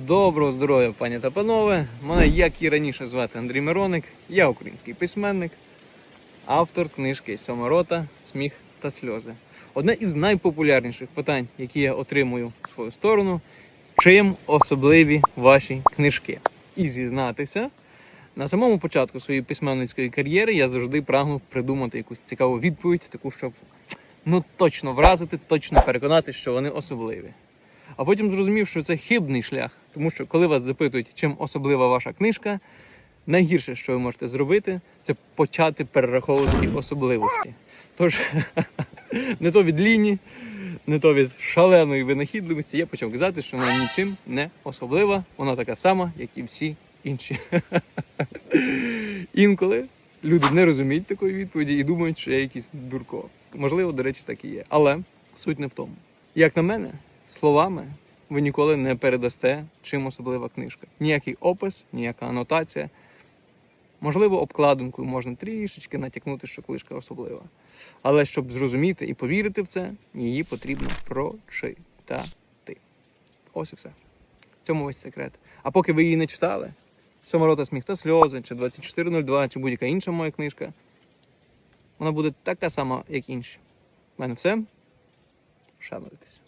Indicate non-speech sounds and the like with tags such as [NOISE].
Доброго здоров'я, пані та панове. Мене, як і раніше, звати Андрій Мироник. Я український письменник, автор книжки Сьоморота, Сміх та сльози. Одне із найпопулярніших питань, які я отримую в свою сторону, чим особливі ваші книжки. І зізнатися, на самому початку своєї письменницької кар'єри я завжди прагнув придумати якусь цікаву відповідь, таку, щоб ну точно вразити, точно переконати, що вони особливі. А потім зрозумів, що це хибний шлях, тому що коли вас запитують, чим особлива ваша книжка, найгірше, що ви можете зробити, це почати перераховувати особливості. Тож [LAUGHS] не то від ліні, не то від шаленої винахідливості, я почав казати, що вона нічим не особлива, вона така сама, як і всі інші. [LAUGHS] Інколи люди не розуміють такої відповіді і думають, що я якийсь дурко. Можливо, до речі, так і є. Але суть не в тому. Як на мене, словами ви ніколи не передасте, чим особлива книжка. Ніякий опис, ніяка анотація. Можливо, обкладинкою можна трішечки натякнути, що книжка особлива. Але щоб зрозуміти і повірити в це, її потрібно прочитати. Ось і все. В цьому весь секрет. А поки ви її не читали, Сьоморота сміх та сльози, чи 2402, чи будь-яка інша моя книжка, вона буде така сама, як інші. У мене все. Шануйтеся.